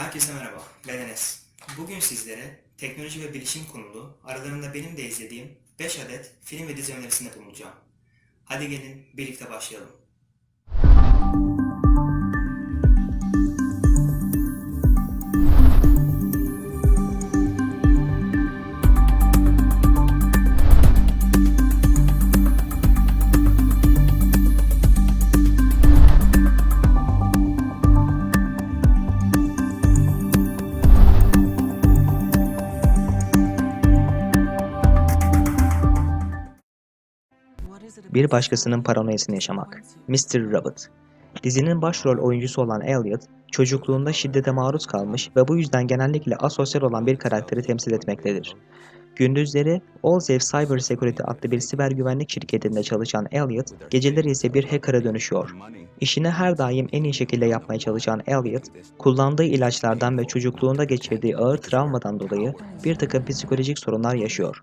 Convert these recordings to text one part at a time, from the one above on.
Herkese merhaba, ben Enes. Bugün sizlere teknoloji ve bilişim konulu, aralarında benim de izlediğim 5 adet film ve dizi önerisinde bulunacağım. Hadi gelin birlikte başlayalım. Bir başkasının paranoyasını yaşamak. Mr. Rabbit. Dizinin başrol oyuncusu olan Elliot, çocukluğunda şiddete maruz kalmış ve bu yüzden genellikle asosyal olan bir karakteri temsil etmektedir. Gündüzleri Allsafe Cyber Security adlı bir siber güvenlik şirketinde çalışan Elliot, geceleri ise bir hacker'a dönüşüyor. İşini her daim en iyi şekilde yapmaya çalışan Elliot, kullandığı ilaçlardan ve çocukluğunda geçirdiği ağır travmadan dolayı bir takım psikolojik sorunlar yaşıyor.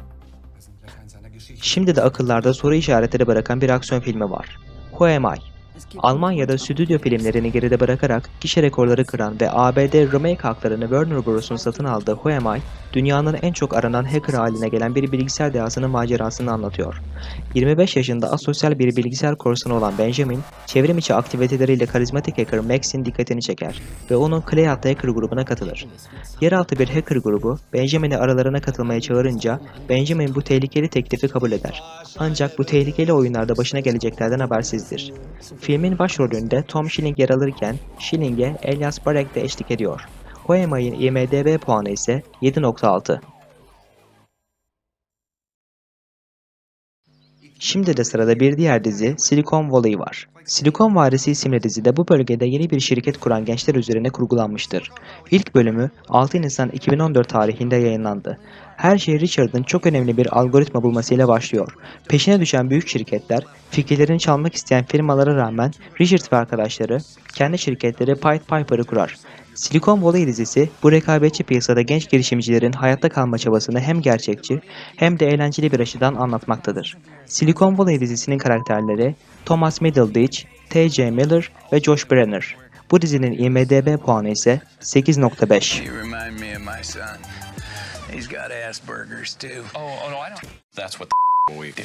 Şimdi de akıllarda soru işaretleri bırakan bir aksiyon filmi var. Who Am I? Almanya'da stüdyo filmlerini geride bırakarak gişe rekorları kıran ve ABD remake haklarını Warner Bros'un satın aldığı Who Am I, dünyanın en çok aranan hacker haline gelen bir bilgisayar dehasının macerasını anlatıyor. 25 yaşında asosyal bir bilgisayar korsanı olan Benjamin, çevrim içi aktiviteleriyle karizmatik hacker Max'in dikkatini çeker ve onun Clay adlı hacker grubuna katılır. Yeraltı bir hacker grubu Benjamin'i aralarına katılmaya çağırınca Benjamin bu tehlikeli teklifi kabul eder. Ancak bu tehlikeli oyunlarda başına geleceklerden habersizdir. Filmin başrolünde Tom Schilling yer alırken Schilling'e Elias Barek de eşlik ediyor. Hoemay'ın IMDB puanı ise 7.6. Şimdi de sırada bir diğer dizi Silicon Valley var. Silikon Vadisi isimli dizide bu bölgede yeni bir şirket kuran gençler üzerine kurgulanmıştır. İlk bölümü 6 Nisan 2014 tarihinde yayınlandı. Her şey Richard'ın çok önemli bir algoritma bulmasıyla başlıyor. Peşine düşen büyük şirketler, fikirlerini çalmak isteyen firmalara rağmen Richard ve arkadaşları kendi şirketleri Pied Piper'ı kurar. Silikon Valley dizisi bu rekabetçi piyasada genç girişimcilerin hayatta kalma çabasını hem gerçekçi hem de eğlenceli bir açıdan anlatmaktadır. Silikon Valley dizisinin karakterleri Thomas Middleditch, T.J. Miller ve Josh Brenner. Bu dizinin IMDB puanı ise 8.5. He's got Asperger's too. Oh, oh no, I don't. That's what the we do.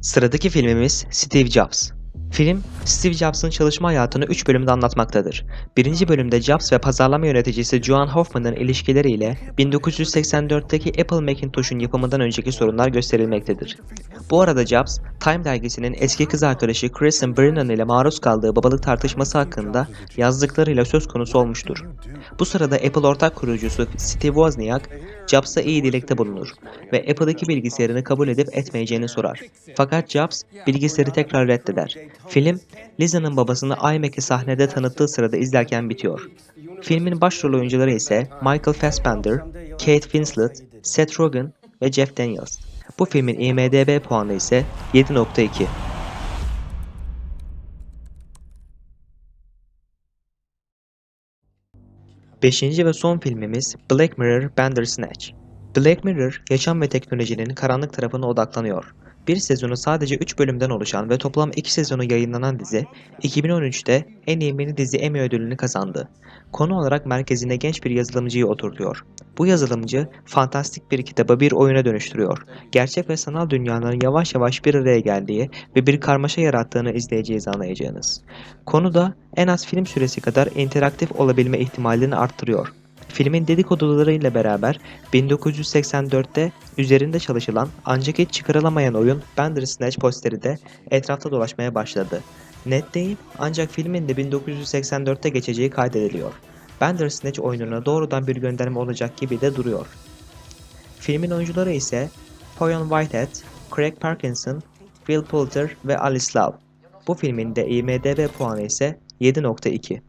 Sıradaki filmimiz Steve Jobs. Film, Steve Jobs'ın çalışma hayatını 3 bölümde anlatmaktadır. Birinci bölümde Jobs ve pazarlama yöneticisi Joan Hoffman'ın ilişkileriyle 1984'teki Apple Macintosh'un yapımından önceki sorunlar gösterilmektedir. Bu arada Jobs, Time dergisinin eski kız arkadaşı Kristen Brennan ile maruz kaldığı babalık tartışması hakkında yazdıklarıyla söz konusu olmuştur. Bu sırada Apple ortak kurucusu Steve Wozniak, Jobs'a iyi dilekte bulunur ve Apple'daki bilgisayarını kabul edip etmeyeceğini sorar. Fakat Jobs bilgisayarı tekrar reddeder. Film, Liza'nın babasını iMac'i sahnede tanıttığı sırada izlerken bitiyor. Filmin başrol oyuncuları ise Michael Fassbender, Kate Winslet, Seth Rogen ve Jeff Daniels. Bu filmin IMDb puanı ise 7.2. Beşinci ve son filmimiz Black Mirror Bandersnatch. Black Mirror, yaşam ve teknolojinin karanlık tarafına odaklanıyor. Bir sezonu sadece 3 bölümden oluşan ve toplam 2 sezonu yayınlanan dizi, 2013'te en iyi mini dizi Emmy ödülünü kazandı. Konu olarak merkezine genç bir yazılımcıyı oturtuyor. Bu yazılımcı, fantastik bir kitaba bir oyuna dönüştürüyor. Gerçek ve sanal dünyaların yavaş yavaş bir araya geldiği ve bir karmaşa yarattığını izleyeceğiz anlayacağınız. Konu da en az film süresi kadar interaktif olabilme ihtimalini arttırıyor. Filmin dedikodularıyla beraber 1984'te üzerinde çalışılan ancak hiç çıkarılamayan oyun Bandersnatch posteri de etrafta dolaşmaya başladı. Net değil ancak filmin de 1984'te geçeceği kaydediliyor. Bandersnatch oyununa doğrudan bir gönderme olacak gibi de duruyor. Filmin oyuncuları ise Fionn Whitehead, Craig Parkinson, Will Poulter ve Alice Lau. Bu filmin de IMDb puanı ise 7.2.